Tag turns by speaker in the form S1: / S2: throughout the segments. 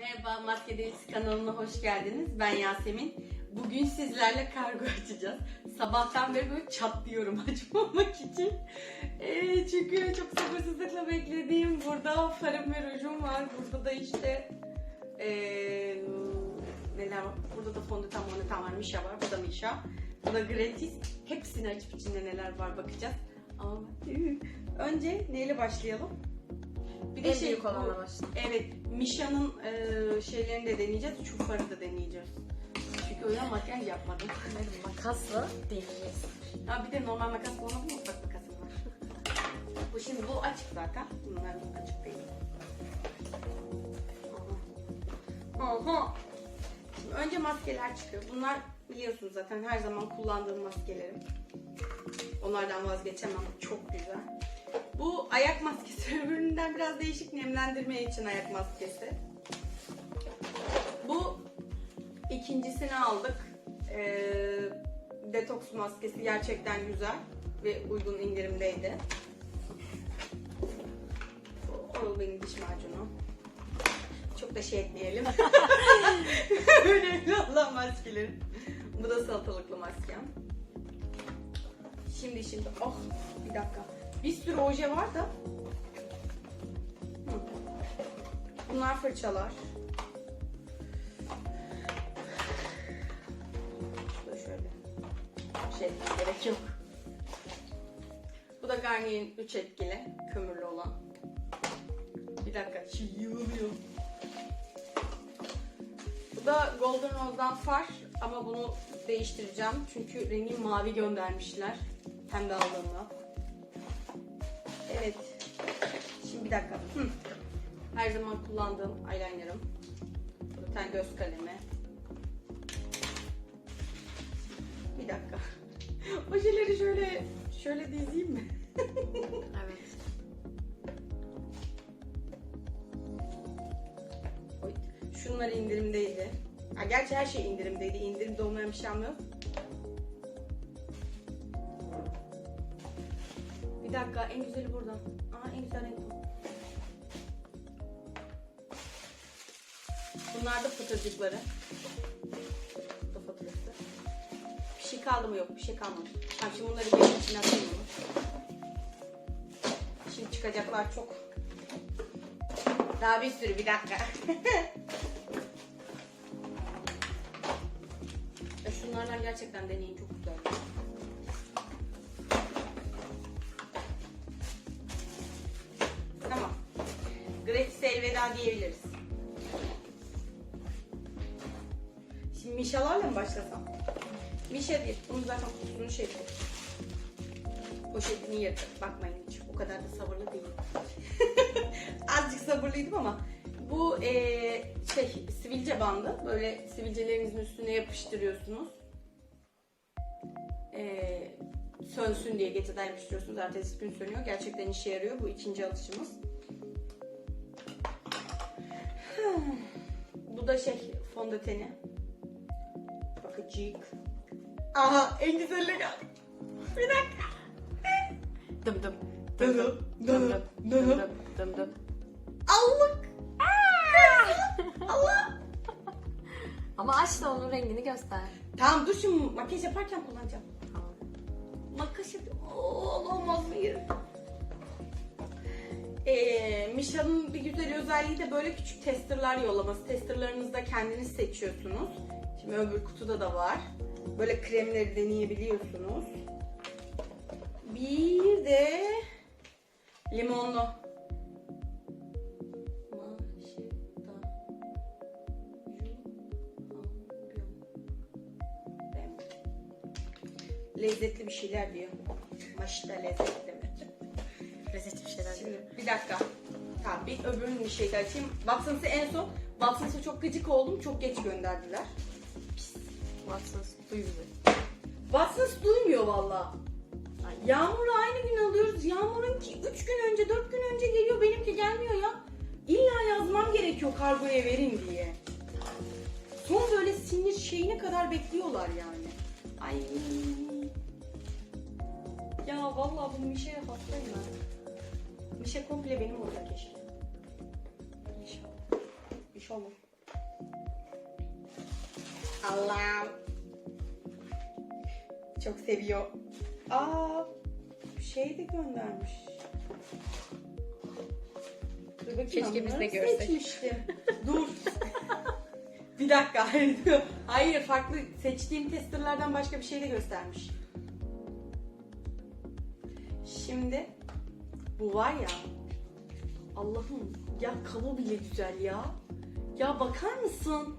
S1: Merhaba Maske kanalına hoş geldiniz. Ben Yasemin. Bugün sizlerle kargo açacağız. Sabahtan beri böyle çatlıyorum açmamak için. Ee, çünkü çok sabırsızlıkla beklediğim burada farım ve rujum var. Burada da işte ee, neler var? Burada da fondöten fondöten var. Mişa var. Bu da Mişa. Bu da gratis. Hepsini açıp içinde neler var bakacağız. Ama önce neyle başlayalım? Bir
S2: En büyük
S1: bu-
S2: olanla başla.
S1: Evet, Misha'nın e, şeylerini de deneyeceğiz, şu farı da deneyeceğiz. Çünkü öyle makyaj yapmadım.
S2: Makasla deneyeceğiz.
S1: Ha bir de normal makas kullanalım mı? Ufak makasım var. bu şimdi bu açık zaten. Bunlar açık değil. Aha. Şimdi önce maskeler çıkıyor. Bunlar biliyorsunuz zaten her zaman kullandığım maskelerim. Onlardan vazgeçemem. Çok güzel. Bu ayak maskesi öbüründen biraz değişik nemlendirme için ayak maskesi. Bu ikincisini aldık. Ee, detoks maskesi gerçekten güzel ve uygun indirimdeydi. Bu Oral-B'nin diş macunu. Çok da şey etmeyelim. Önemli olan maskelerim. Bu da salatalıklı maskem. Şimdi şimdi oh bir dakika. Bir sürü oje var da. Bunlar fırçalar. Şurada şöyle. Şey gerek yok. Bu da Garnier'in 3 etkili kömürlü olan. Bir dakika şu yığılıyor. Bu da Golden Rose'dan far ama bunu değiştireceğim çünkü rengi mavi göndermişler. Pembe aldığımda. Bir dakika. Hı. Her zaman kullandığım eyelinerım. Bir tane göz kalemi. Bir dakika. Ojeleri şöyle şöyle dizeyim mi?
S2: Evet.
S1: Şunlar indirimdeydi. Ha, gerçi her şey indirimdeydi. İndirimde olmayan bir şey yok. Bir dakika en güzeli burada. Aa en güzel renk bu. Bunlar da fıtırcıkları. Bu fıtırcıkları. Bir şey kaldı mı yok bir şey kalmadı. Tamam şimdi bunları bir içine atayım mı? Şimdi çıkacaklar çok. Daha bir sürü bir dakika. Ya şunlardan gerçekten deneyin çok güzel. Tamam. Gratis'e elveda diyebiliriz. Mişalarla mı başlasam? Mişa değil. Bunun zaten kutusunu şey. Poşetini yırtık. Bakmayın hiç. O kadar da sabırlı değilim. Azıcık sabırlıydım ama bu eee, şey sivilce bandı. Böyle sivilcelerinizin üstüne yapıştırıyorsunuz. Eee, sönsün diye geceden yapıştırıyorsunuz. Ertesi gün sönüyor. Gerçekten işe yarıyor. Bu ikinci alışımız. Bu da şey fondöteni. Bakıcık. Aha en güzeli geldi. Bir dakika.
S2: Dım dım.
S1: Dım dım, dım dım, dım dım.
S2: dım dım.
S1: Allık. Allah.
S2: Ama aç da onun rengini göster.
S1: Tamam dur şimdi makyaj yaparken kullanacağım.
S2: Tamam.
S1: Makyaj yapıyorum. Oo, olmaz yerim? Ee, Misha'nın bir güzel özelliği de böyle küçük testerlar yollaması. Testerlarınızı da kendiniz seçiyorsunuz. Şimdi öbür kutuda da var. Böyle kremleri deneyebiliyorsunuz. Bir de limonlu. Lezzetli bir şeyler diyor. Maşta lezzetli mi?
S2: Lezzetli bir şeyler
S1: Şimdi bir dakika. Tamam bir öbürünün bir şeyi de açayım. Watsons'ı en son Watsons'a çok gıcık oldum. Çok geç gönderdiler.
S2: Watsons duy bizi.
S1: Watsons duymuyor valla. Yağmur'u aynı gün alıyoruz. Yağmur'un ki 3 gün önce 4 gün önce geliyor. Benimki gelmiyor ya. İlla yazmam gerekiyor kargoya verin diye. Son böyle sinir şeyine kadar bekliyorlar yani. Ay. Ya vallahi bu Mişe'ye hastayım ben. Mişe komple benim orada keşke. İnşallah. İnşallah. Allah'ım. Çok seviyor. Aa, şey de göndermiş. Dur bakayım,
S2: Keşke biz de görsek.
S1: Seçmiştim. Dur. Bir dakika. Hayır, hayır farklı seçtiğim testerlerden başka bir şey de göstermiş. Şimdi bu var ya Allah'ım ya kavu bile güzel ya. Ya bakar mısın?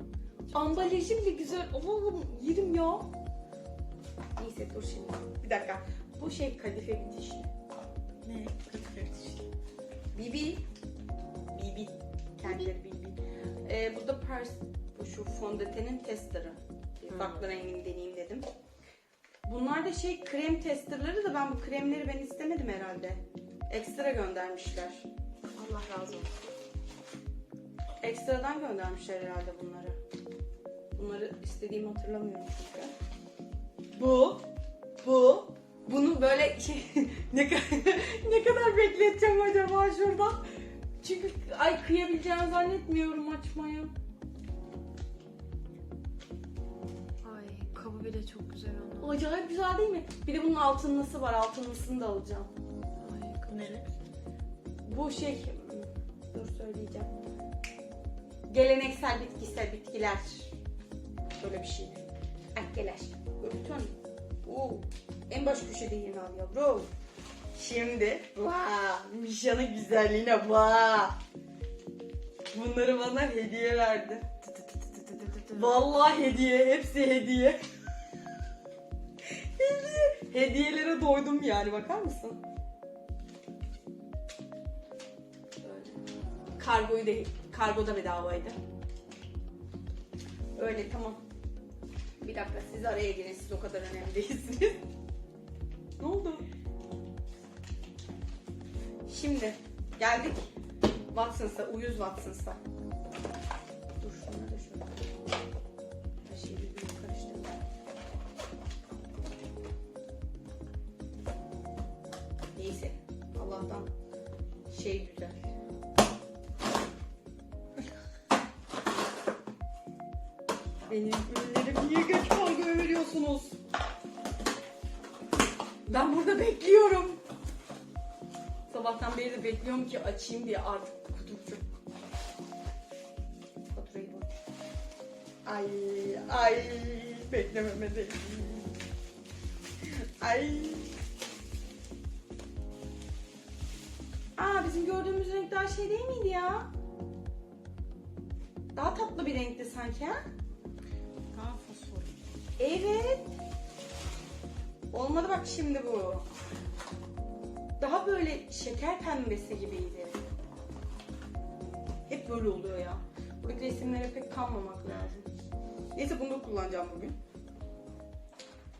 S1: Ambalajı bile güzel. Allah'ım yerim ya. Neyse dur şimdi. Bir dakika. Bu şey kadife bitişli.
S3: Ne? Kadife işte.
S1: Bibi. Bibi. Kendileri Bibi. Ee, bu da Pars. Bu şu fondötenin testerı.
S2: Hmm.
S1: Farklı rengini deneyeyim dedim. Bunlar da şey krem testerları da ben bu kremleri ben istemedim herhalde. Ekstra göndermişler.
S2: Allah razı olsun.
S1: Ekstradan göndermişler herhalde bunları. Bunları istediğimi hatırlamıyorum çünkü. Bu, bu, bunu böyle şey ne kadar ne kadar bekleteceğim acaba şurada? Çünkü ay kıyabileceğimi zannetmiyorum açmaya.
S2: Ay kabı bile çok güzel onun.
S1: Acayip güzel değil mi? Bir de bunun altınlısı var. Altınlısını da alacağım.
S2: Ay kabı.
S3: Nere?
S1: Bu şey dur söyleyeceğim. Geleneksel bitkisel bitkiler. Böyle bir şey. Akgeler. Öptün. Oo. En baş köşede yeni al yavrum. Şimdi vaa Mişa'nın güzelliğine vaa. Bunları bana hediye verdi. Vallahi hediye. Hepsi hediye. hediye. Hediyelere doydum yani bakar mısın? Kargoyu da kargo da bedavaydı. Öyle tamam. Bir dakika siz araya girin siz o kadar önemli değilsiniz. ne oldu? Şimdi geldik Watson's'a, uyuz Watson's'a. Açayım diye artık kutucu. Faturayı bu. Ay ay beklememe değil. Ay. Aa bizim gördüğümüz renk daha şey değil miydi ya? Daha tatlı bir renkti sanki ha?
S3: Daha fosfor.
S1: Evet. Olmadı bak şimdi bu. Daha böyle şeker pembesi gibiydi. Hep böyle oluyor ya. Buradaki resimlere pek kanmamak lazım. Neyse bunu da kullanacağım bugün.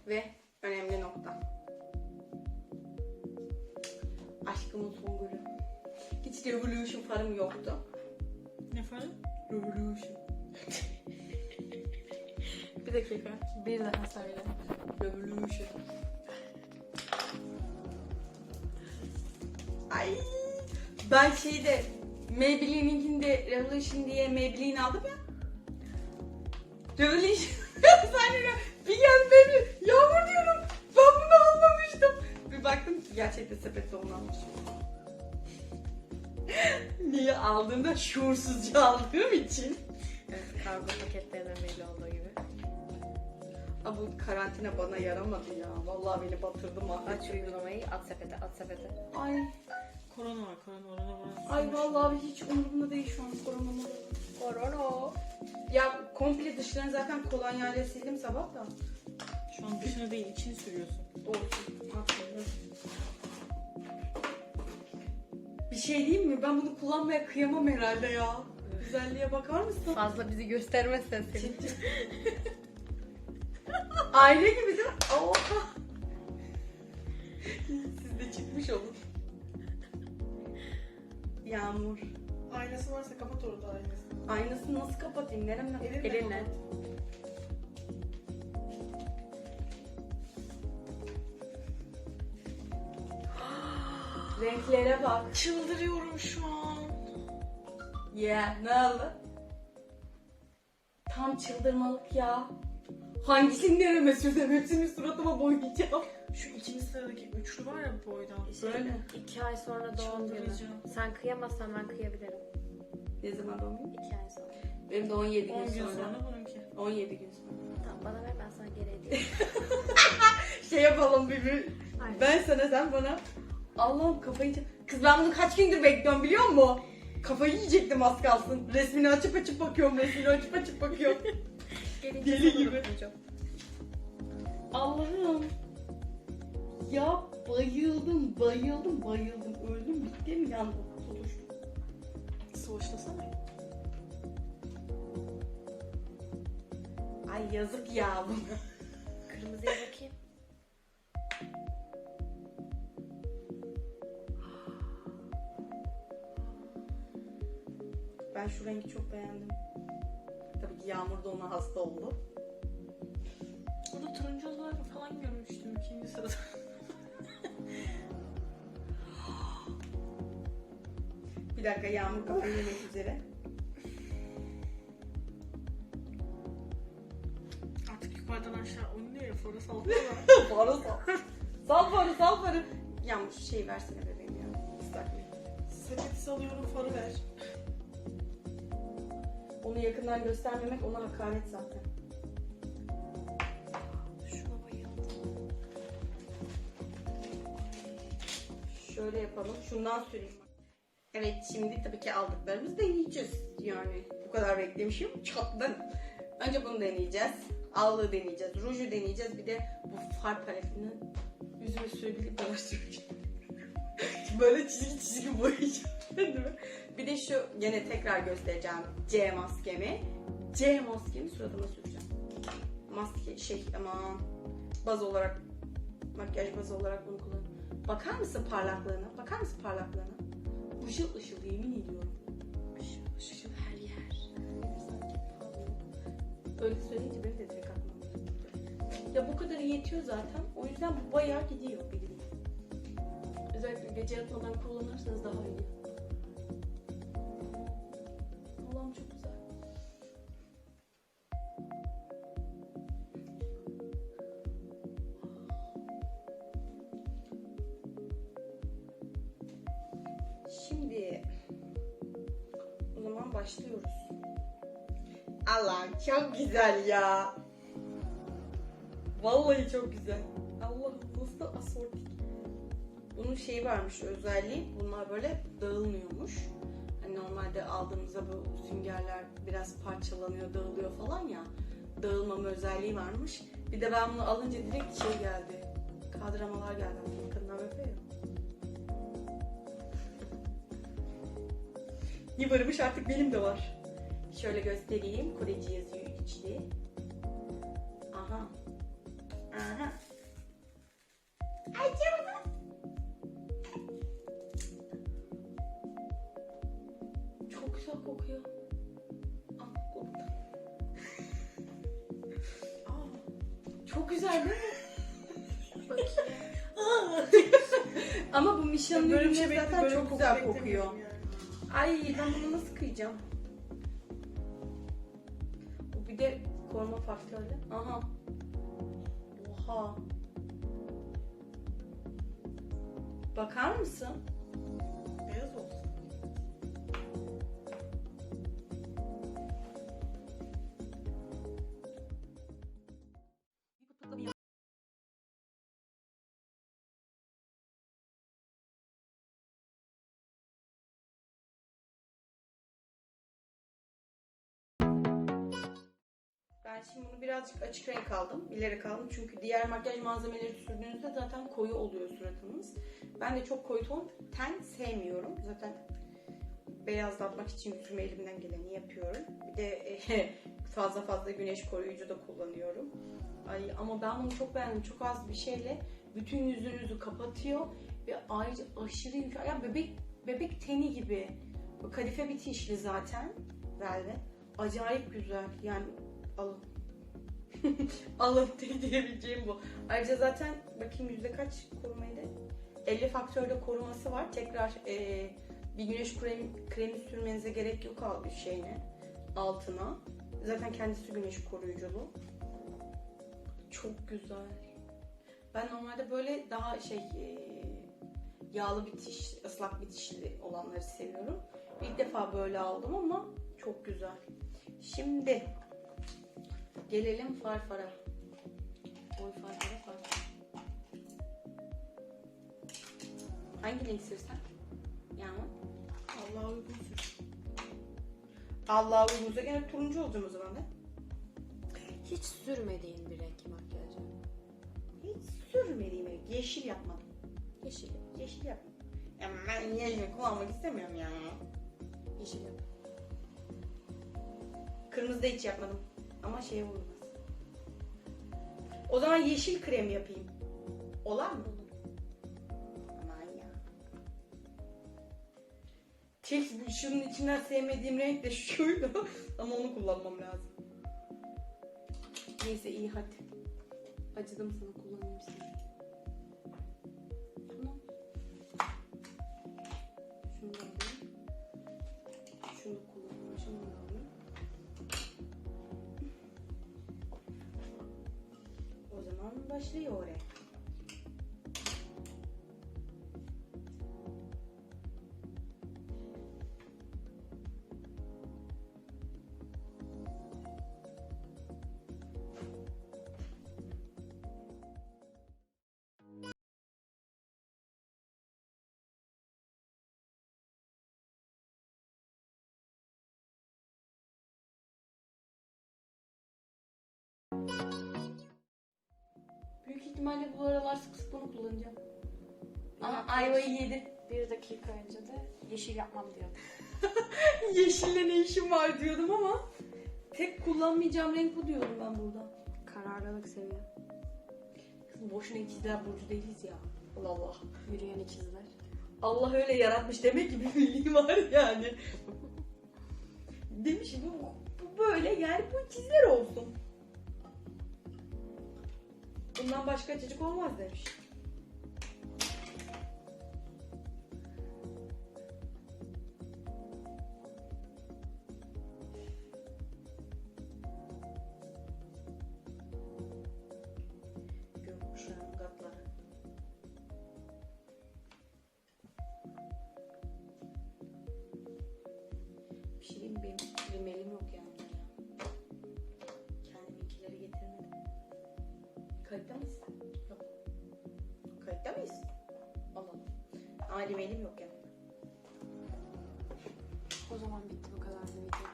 S1: Ve önemli nokta. Aşkımın son gülü. Hiç revolution farım yoktu.
S3: Ne falan?
S1: Revolution.
S2: Bir dakika. Bir daha söyle.
S1: Revolution. Ay ben şeyde Maybelline'inkinde Revolution diye Maybelline aldım ya. Revolution. De bir geldi Maybelline. Yağmur diyorum. Ben bunu anlamıştım. Bir baktım ki gerçekten sepette onu almışım. Niye aldığımda şuursuzca aldığım için.
S2: Evet, kargo paketlerinden belli olduğu gibi.
S1: Aa, bu karantina bana yaramadı ya. Vallahi beni batırdı mahvetti.
S2: Aç uygulamayı at sepete at sepete.
S1: Ay,
S3: Korona var, korona, korona var.
S1: ay vallahi hiç umurumda değil şu an koronalı.
S2: Korona.
S1: Ya komple dışlarını zaten kolonyayla sildim sabah da.
S3: Şu an dışına değil, içini sürüyorsun.
S1: Olsun. haklısın. Bir şey diyeyim mi? Ben bunu kullanmaya kıyamam herhalde ya. Güzelliğe bakar mısın?
S2: Fazla bizi göstermezsen seni.
S1: Aile gibi değil mi? Oha. Siz de çıkmış olun. Yağmur.
S3: Aynası varsa kapat orada aynasını.
S1: Aynasını nasıl kapatayım? Neremle?
S3: Elinle
S2: Elinle.
S3: kapat.
S1: Renklere bak.
S3: Çıldırıyorum şu an.
S1: Yeah, ne oldu? Tam çıldırmalık ya. Hangisini nereme sürsem hepsini suratıma boyayacağım.
S3: Şu ikinci sıradaki üçlü var ya boydan.
S2: Şey,
S1: Böyle.
S2: iki ay sonra doğum günü.
S3: Çıldıracağım.
S2: Sen kıyamazsan ben kıyabilirim.
S1: Ne zaman doğum günü?
S2: İki ay sonra.
S1: Benim de 17 gün
S3: 10 gün
S1: sonra.
S3: sonra bununki.
S1: 17 gün sonra.
S2: Tamam bana ver ben sana geri hediye
S1: Şey yapalım bir, bir
S2: Aynen.
S1: Ben sana sen bana Allah'ım kafayı yiyeceğim. Kız ben bunu kaç gündür bekliyorum biliyor musun? Kafayı yiyecektim az kalsın. Resmini açıp açıp bakıyorum. Resmini açıp açıp bakıyorum.
S2: Gelince
S1: Deli
S2: sana
S1: gibi.
S2: dokunacağım.
S1: Allah'ım. Ya bayıldım, bayıldım, bayıldım. Öldüm, bittim, yandım. Tutuştum.
S3: Sıvaşlasana.
S1: Ay yazık ya buna.
S2: Kırmızıya bakayım.
S1: Ben şu rengi çok beğendim. Tabii ki Yağmur da ona hasta oldu.
S3: Onu turuncu olarak falan görmüştüm ikinci sırada.
S1: Bir dakika Yağmur kafayı yemek üzere.
S3: Artık yukarıdan aşağı oynuyor ya fora sallıyorlar.
S1: Farı sal. Sal farı, sal farı. Yağmur şu şeyi versene bebeğim ya. Islak bir.
S3: Sepeti salıyorum farı ver.
S1: Onu yakından göstermemek ona hakaret zaten.
S2: Şuna bayıldım.
S1: Şöyle yapalım. Şundan süreyim. Evet şimdi tabii ki aldıklarımızı deneyeceğiz. Yani bu kadar beklemişim. Çatladım. Önce bunu deneyeceğiz. Allığı deneyeceğiz. Ruju deneyeceğiz. Bir de bu far paletini yüzüme sürebilip dolaştıracağım. Böyle çizgi çizgi boyayacağım. Değil mi? Bir de şu gene tekrar göstereceğim C maskemi. C maskemi suratıma süreceğim. Maske şey aman baz olarak makyaj bazı olarak bunu kullanıyorum. Bakar mısın parlaklığına? Bakar mısın parlaklığına? Işıl ışıl yemin ediyorum. Işıl ışıl her yer. Öyle söyleyince benim de direkt aklıma. Ya bu kadarı yetiyor zaten. O yüzden bu bayağı gidiyor bildiğin. Özellikle gece yatmadan kullanırsanız daha iyi. Allah'ım çok güzel. Allah çok güzel ya. Vallahi çok güzel. Allah nasıl asortik. Bunun şeyi varmış özelliği. Bunlar böyle dağılmıyormuş. Hani normalde aldığımızda bu süngerler biraz parçalanıyor, dağılıyor falan ya. Dağılmama özelliği varmış. Bir de ben bunu alınca direkt şey geldi. Kadramalar geldi. Kadınlar böyle ya. İyi varmış artık benim de var. Şöyle göstereyim. Koreci yazıyor içli. Aha. Aha. Ay canım. Çok güzel kokuyor. Ah, koktu. Aa, çok güzel değil mi? Ama bu
S3: Böyle bir
S1: ürünleri
S3: şey bekle,
S1: zaten
S3: böyle
S1: çok
S3: bir koku
S1: güzel kokuyor.
S3: yani.
S1: Ay ben bunu nasıl kıyacağım? De koruma faktörlü. Aha. Oha. Bakar mısın? Ben şimdi bunu birazcık açık renk aldım. Bilerek aldım. Çünkü diğer makyaj malzemeleri sürdüğünüzde zaten koyu oluyor suratınız. Ben de çok koyu ton ten sevmiyorum. Zaten beyazlatmak için yüzüme elimden geleni yapıyorum. Bir de eh, fazla fazla güneş koruyucu da kullanıyorum. Ay ama ben bunu çok beğendim. Çok az bir şeyle bütün yüzünüzü kapatıyor ve ayrıca aşırı yumuşak. Ya bebek bebek teni gibi. Kadife bitişli zaten. Velvet. Acayip güzel. Yani alın. alın diye diyebileceğim bu. Ayrıca zaten bakayım yüzde kaç korumaydı? 50 faktörde koruması var. Tekrar eee, bir güneş kremi, kremi sürmenize gerek yok al şeyine altına. Zaten kendisi güneş koruyuculu. Çok güzel. Ben normalde böyle daha şey e, yağlı bitiş, ıslak bitişli olanları seviyorum. İlk defa böyle aldım ama çok güzel. Şimdi gelelim farfara. Oy farfara farfara. Hangi renk sürsen? Yağmur.
S3: Allah'a uygun sür.
S1: Allah uyumuza gene turuncu olacağım o zaman da.
S2: Hiç sürmediğin bir renk makyajı.
S1: Hiç sürmediğim renk. Yeşil yapmadım.
S2: Yeşil.
S1: Yeşil yapmadım. Ya ben yeşil kullanmak istemiyorum ya.
S2: Yeşil yap.
S1: Kırmızı da hiç yapmadım. Ama şeye vurmaz. O zaman yeşil krem yapayım. Olar mı? Aman ya. Tek şunun içinden sevmediğim renk de şuydu. Ama onu kullanmam lazım. Neyse iyi hadi. Acıdım sana kullanayım seni. O zaman başlıyor oraya. Büyük ihtimalle bu aralar sık sık bunu kullanacağım. Ama ayvayı yedi.
S2: Bir dakika önce de yeşil yapmam diyordu.
S1: Yeşille ne işim var diyordum ama tek kullanmayacağım renk bu diyorum ben burada.
S2: Kararlılık seviyor.
S1: Kız boşuna ikizler burcu değiliz ya. Allah Allah.
S2: Yürüyen ikizler.
S1: Allah öyle yaratmış demek ki bir bildiği var yani. Demiş bu, bu böyle yani bu ikizler olsun. Bundan başka çocuk olmaz demiş. Kayıtta mıyız? Yok. Kayıtta mıyız? Allah Allah. Ama rimelim yok yanımda.
S2: O zaman bitti bu kadar da video.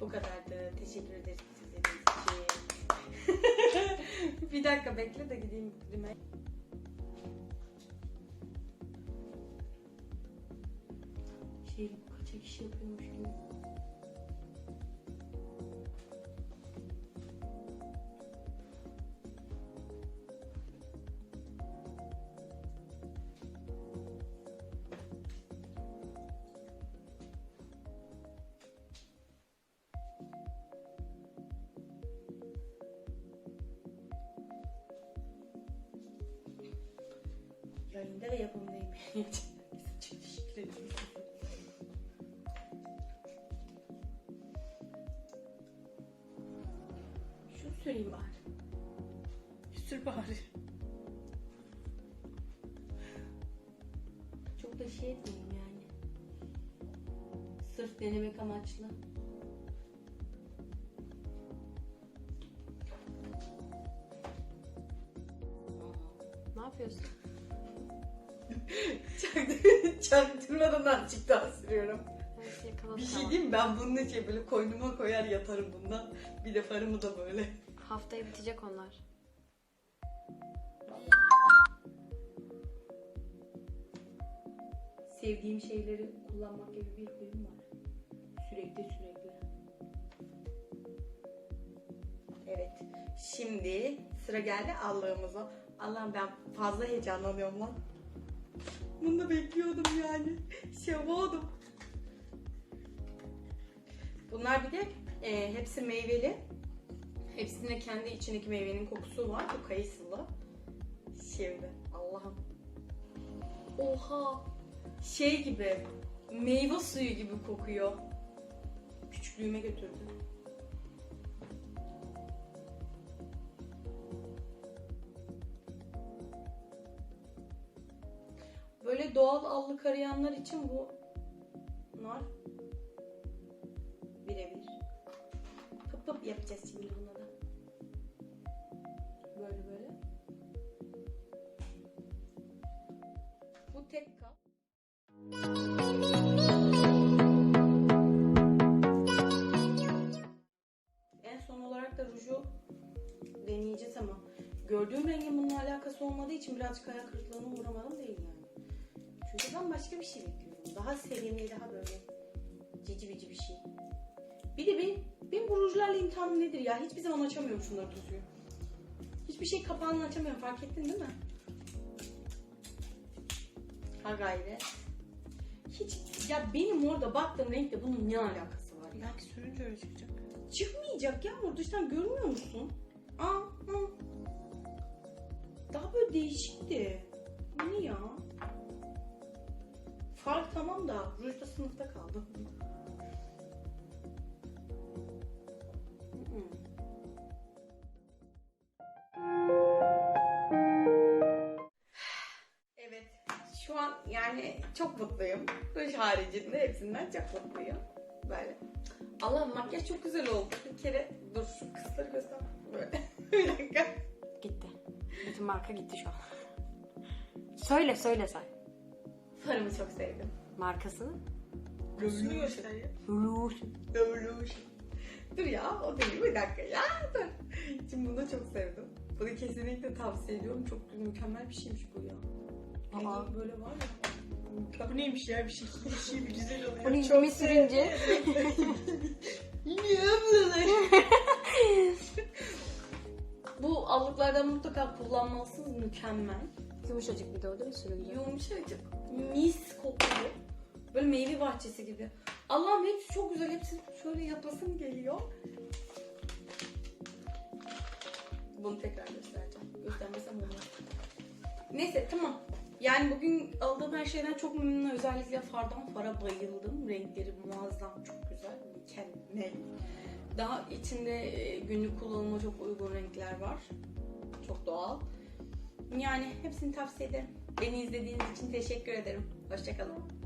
S1: Bu kadardı. Teşekkür ederiz size için. bir dakika bekle de gideyim rimel. Şey kaçak iş yapıyormuş gibi. Yayında ve yapımdayım. Çok teşekkür ederim. Şunu süreyim bari.
S3: Sür bari.
S1: Çok da şey etmeyeyim yani. Sırf denemek amaçlı. Azıcık daha sürüyorum. Bir şey diyeyim mi? ben bunun için böyle koynuma koyar yatarım bundan. Bir de farımı da böyle.
S2: Haftaya bitecek onlar.
S1: Sevdiğim şeyleri kullanmak gibi bir huyum var. Sürekli sürekli. Evet. Şimdi sıra geldi Allah'ımıza. Allah'ım ben fazla heyecanlanıyorum lan. Bunu da bekliyordum yani. Şevadum. Bunlar bir de e, hepsi meyveli. Hepsinde kendi içindeki meyvenin kokusu var. Bu kayısılı. Şimdi Allah'ım. Oha. Şey gibi. Meyve suyu gibi kokuyor. Küçüklüğüme götürdü. Doğal allık arayanlar için bu nar birebir. Pıp pıp yapacağız şimdi buna da. Böyle böyle. Bu tek kap. En son olarak da ruju deneyeceğiz ama gördüğüm rengin bununla alakası olmadığı için birazcık hayal kırıklığına uğramadım değil yani. Çünkü ben başka bir şey bekliyorum. Daha sevimli, daha böyle cici bici bir şey. Bir de benim, benim bu rujlarla imtihanım nedir ya? Hiçbir zaman açamıyorum şunları tutuyor. Hiçbir şey kapağını açamıyorum. Fark ettin değil mi? Ha gayret. Hiç ya benim orada baktığım renkle bunun ne alakası var ya?
S3: Belki sürünce öyle çıkacak.
S1: Çıkmayacak Yağmur dıştan görmüyor musun? Aa, aa. Daha böyle değişikti. Bu ne ya? Fark tamam da ruj da sınıfta kaldı. Mm-mm. Evet, şu an yani çok mutluyum. Ruj haricinde hepsinden çok mutluyum. Böyle. Allah makyaj çok güzel oldu. Bir kere dur şu kısları göster. Böyle. bir dakika.
S2: Gitti. Bütün marka gitti şu an. Söyle söyle say.
S1: Farımı çok sevdim.
S2: Markasını. Rouge.
S1: Rouge. Dur ya o değil bir dakika ya dur. Şimdi bunu çok sevdim. Bunu kesinlikle tavsiye ediyorum. Çok mükemmel bir şeymiş bu ya.
S2: Aa.
S1: Rengi böyle var ya.
S3: Bu neymiş ya bir şey bir şey bir güzel oluyor.
S2: Bunu
S3: Çok
S2: yüzüme sürünce.
S1: Niye ablalar? Bu allıklardan mutlaka kullanmalısınız. Mükemmel.
S2: Yumuşacık bir de o değil mi sürünce?
S1: Yumuşacık, mis kokulu. Böyle meyve bahçesi gibi. Allah'ım hepsi çok güzel. Hepsi şöyle yapasım geliyor. Bunu tekrar göstereceğim. Göstermesem olmaz. Neyse tamam. Yani bugün aldığım her şeyden çok memnunum. Özellikle fardan fara bayıldım. Renkleri muazzam, çok güzel. Mükemmel. Daha içinde e, günlük kullanıma çok uygun renkler var. Çok doğal. Yani hepsini tavsiye ederim. Beni izlediğiniz için teşekkür ederim. Hoşçakalın.